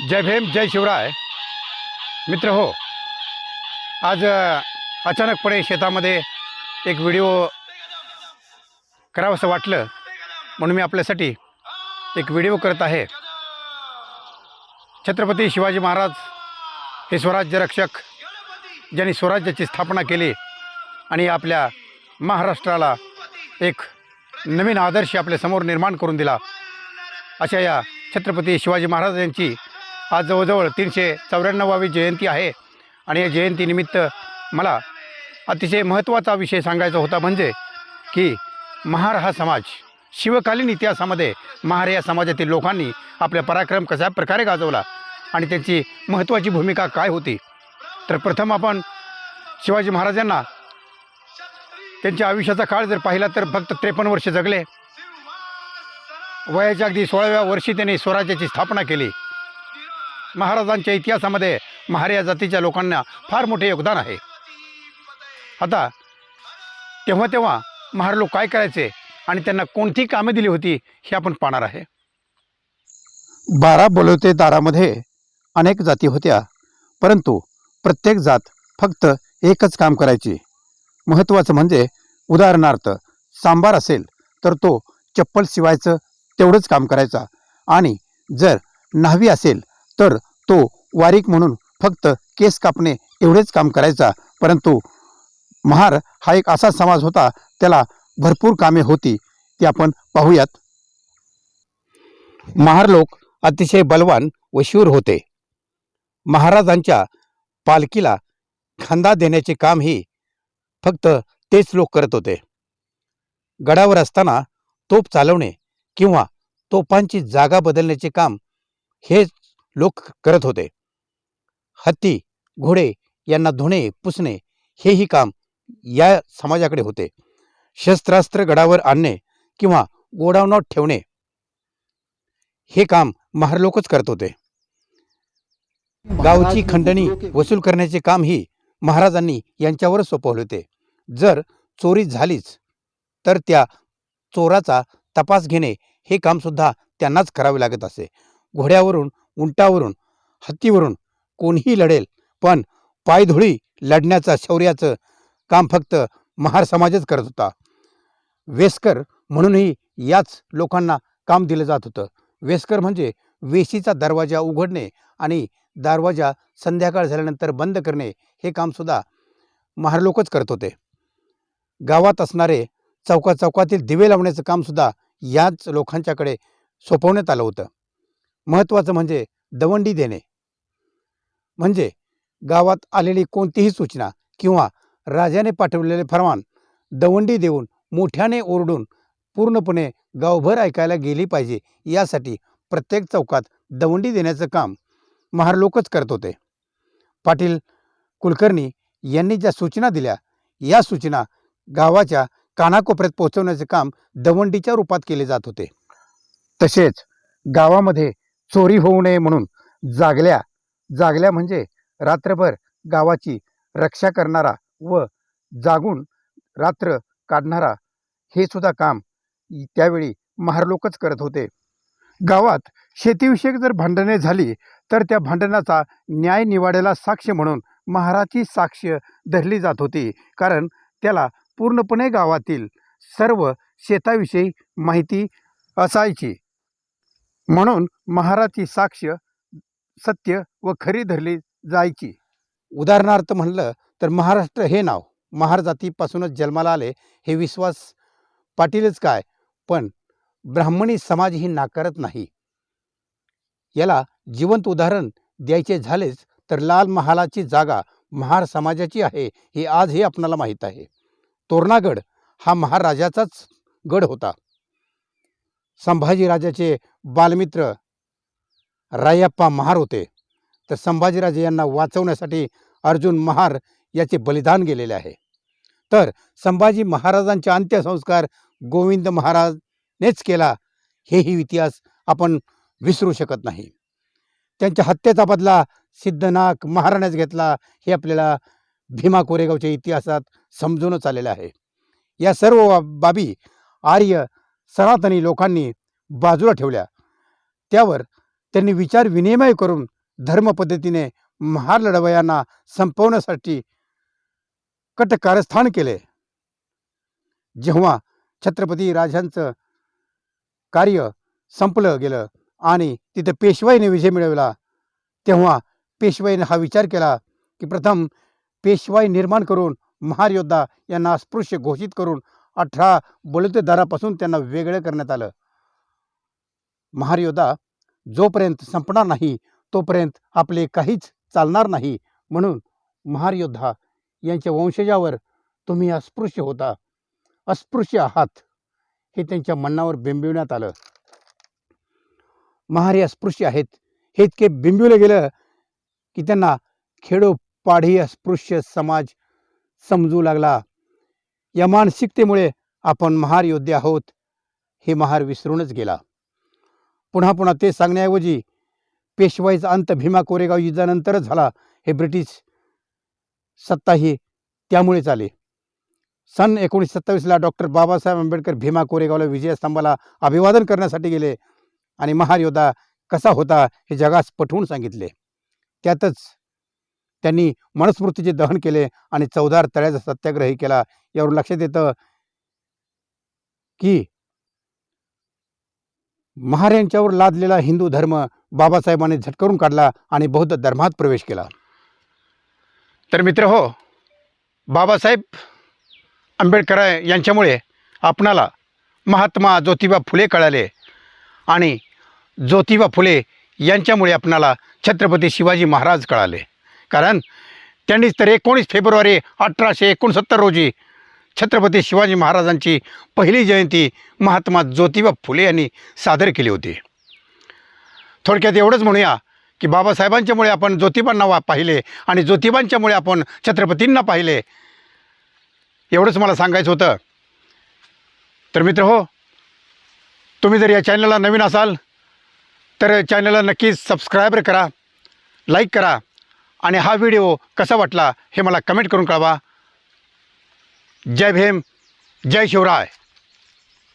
जय भीम जय शिवराय. मित्र हो आज अचानकपणे शेतामध्ये एक व्हिडिओ करावंसं वाटलं. म्हणून मी आपल्यासाठी एक व्हिडिओ करत आहे. छत्रपती शिवाजी महाराज हे स्वराज्य रक्षक ज्यांनी स्वराज्याची स्थापना केली आणि आपल्या महाराष्ट्राला एक नवीन आदर्श आपल्यासमोर निर्माण करून दिला अशा या छत्रपती शिवाजी महाराज यांची आज जवळजवळ तीनशे चौऱ्याण्णवावी जयंती आहे. आणि या जयंतीनिमित्त मला अतिशय महत्त्वाचा विषय सांगायचा होता म्हणजे की महार हा समाज शिवकालीन इतिहासामध्ये महार या समाजातील लोकांनी आपला पराक्रम कशा प्रकारे गाजवला आणि त्यांची महत्त्वाची भूमिका काय होती. तर प्रथम आपण शिवाजी महाराजांना त्यांच्या आयुष्याचा काळ जर पाहिला तर फक्त त्रेपन्न वर्ष जगले. वयाच्या अगदी सोळाव्या वर्षी त्यांनी स्वराज्याची स्थापना केली. महाराजांच्या इतिहासामध्ये महार या जातीच्या लोकांना फार मोठे योगदान आहे. आता तेव्हा तेव्हा महार लोक काय करायचे आणि त्यांना कोणती कामे दिली होती हे आपण पाहणार आहे. बारा बोलवते दारामध्ये अनेक जाती होत्या परंतु प्रत्येक जात फक्त एकच काम करायची. महत्त्वाचं म्हणजे उदाहरणार्थ सांबार असेल तर तो चप्पल शिवायचं तेवढंच काम करायचा आणि जर न्हावी असेल तर तो वारीक म्हणून फक्त केस कापणे एवढेच काम करायचा. परंतु महार हा एक असा समाज होता त्याला भरपूर कामे होती. ती आपण पाहूयात. महार लोक अतिशय बलवान व शूर होते. महाराजांच्या पालखीला खांदा देण्याचे कामही फक्त तेच लोक करत होते. गडावर असताना तोप चालवणे किंवा तोपांची जागा बदलण्याचे काम हेच लोक करत होते. हत्ती घोडे यांना धुणे पुसणे हेही काम या समाजाकडे होते. शस्त्रास्त्र गडावर आणणे किंवा गोडाऊनात ठेवणे हे काम महार लोकच करत होते. गावची खंडणी वसूल करण्याचे कामही महाराजांनी यांच्यावरच सोपवले होते. जर चोरी झालीच तर त्या चोराचा तपास घेणे हे काम सुद्धा त्यांनाच करावे लागत असे. घोड्यावरून उंटावरून हत्तीवरून कोणीही लढेल पण पायधुळी लढण्याचं शौर्याचं काम फक्त महार समाजच करत होता. वेस्कर म्हणूनही याच लोकांना काम दिलं जात होतं. वेस्कर म्हणजे वेशीचा दरवाजा उघडणे आणि दरवाजा संध्याकाळ झाल्यानंतर बंद करणे हे कामसुद्धा महार लोकच करत होते. गावात असणारे चौका चौकातील दिवे लावण्याचं कामसुद्धा याच लोकांच्याकडे सोपवण्यात आलं होतं. महत्त्वाचं म्हणजे दवंडी देणे. म्हणजे गावात आलेली कोणतीही सूचना किंवा राजाने पाठवलेले फरमान दवंडी देऊन मोठ्याने ओरडून पूर्णपणे गावभर ऐकायला गेली पाहिजे यासाठी प्रत्येक चौकात दवंडी देण्याचं काम महार लोकच करत होते. पाटील कुलकर्णी यांनी ज्या सूचना दिल्या या सूचना गावाच्या कानाकोपऱ्यात पोहोचवण्याचे काम दवंडीच्या रूपात केले जात होते. तसेच गावामध्ये चोरी होऊ नये म्हणून जागल्या. जागल्या म्हणजे रात्रभर गावाची रक्षा करणारा व जागून रात्र काढणारा हे सुद्धा काम त्यावेळी महारलोकच करत होते. गावात शेतीविषयक जर भांडणे झाली तर त्या भांडणाचा न्याय निवाड्याला साक्ष म्हणून महाराची साक्ष धरली जात होती. कारण त्याला पूर्णपणे गावातील सर्व शेताविषयी माहिती असायची. म्हणून महाराची साक्ष सत्य व खरी धरली जायची. उदाहरणार्थ म्हणलं तर महाराष्ट्र हे नाव महार जातीपासूनच जन्माला आले हे विश्वास पाटीलच काय? पण ब्राह्मणी समाज ही नाकारत नाही. याला जिवंत उदाहरण द्यायचे झालेच तर लाल महालाची जागा महार समाजाची आहे हे आजही आपणाला माहीत आहे. तोरणागड हा महाराजाचाच गड होता. संभाजीराजाचे बालमित्र रायप्पा महार होते. तर संभाजीराजे यांना वाचवण्यासाठी अर्जुन महार याचे बलिदान गेलेले आहे. तर संभाजी महाराजांचे अंत्यसंस्कार गोविंद महाराजनेच केला हेही इतिहास आपण विसरू शकत नाही. त्यांच्या हत्येचा बदला सिद्धनाग महाराण्यास घेतला हे आपल्याला भीमा कोरेगावच्या इतिहासात समजूनच आलेलं आहे. या सर्व बाबी आर्य सनातनी लोकांनी बाजूला ठेवल्या. त्यावर त्यांनी विचार विनिमय करून धर्म पद्धतीने महार लढवयांना संपवण्यासाठी कट कारस्थान केले. जेव्हा छत्रपती राजांचं कार्य संपलं गेलं आणि तिथं पेशवाईने विजय मिळवला तेव्हा पेशवाईने हा विचार केला की प्रथम पेशवाई निर्माण करून महार योद्धा यांना अस्पृश्य घोषित करून अठरा बलुतेदारापासून त्यांना वेगळं करण्यात आलं. महारयोद्धा जोपर्यंत संपणार नाही तोपर्यंत आपले काहीच चालणार नाही म्हणून महारयोद्धा यांच्या वंशजावर तुम्ही अस्पृश्य होता. अस्पृश्य आहात हे त्यांच्या मनावर बिंबिवण्यात आलं. महार अस्पृश्य आहेत हे इतके बिंबिवलं गेलं की त्यांना खेडोपाडी अस्पृश्य समाज समजू लागला. या मानसिकतेमुळे आपण महार योद्धे आहोत हे महार विसरूनच गेला. पुन्हा पुन्हा ते सांगण्याऐवजी पेशवाईचा अंत भीमा कोरेगाव युद्धानंतरच झाला हे ब्रिटिश सत्ता ही त्यामुळेच आले. सन एकोणीसशे सत्तावीसला डॉक्टर बाबासाहेब आंबेडकर भीमा कोरेगावला विजयस्तंभाला अभिवादन करण्यासाठी गेले आणि महार योद्धा कसा होता हे जगास पटवून सांगितले. त्यातच त्यांनी मनुस्मृतीचे दहन केले आणि चौदार तळ्याचा सत्याग्रही केला. यावरून लक्षात येतं की महार यांच्यावर लादलेला हिंदू धर्म बाबासाहेबांनी झटकरून काढला आणि बौद्ध धर्मात प्रवेश केला. तर मित्र हो बाबासाहेब आंबेडकर यांच्यामुळे आपणाला महात्मा ज्योतिबा फुले कळाले आणि ज्योतिबा फुले यांच्यामुळे आपणाला छत्रपती शिवाजी महाराज कळाले. कारण त्यांनीच तर एकोणीस फेब्रुवारी अठराशे एकोणसत्तर रोजी छत्रपती शिवाजी महाराजांची पहिली जयंती महात्मा ज्योतिबा फुले यांनी सादर केली होती. थोडक्यात एवढंच म्हणूया की बाबासाहेबांच्यामुळे आपण ज्योतिबांना वा पाहिले आणि ज्योतिबांच्यामुळे आपण छत्रपतींना पाहिले. एवढंच मला सांगायचं होतं. तर मित्र हो तुम्ही जर या चॅनलला नवीन असाल तर चॅनलला नक्कीच सबस्क्राईब करा लाईक करा आणि हा व्हिडिओ कसा वाटला हे मला कमेंट करून कळवा. जय भीम जय शिवराय.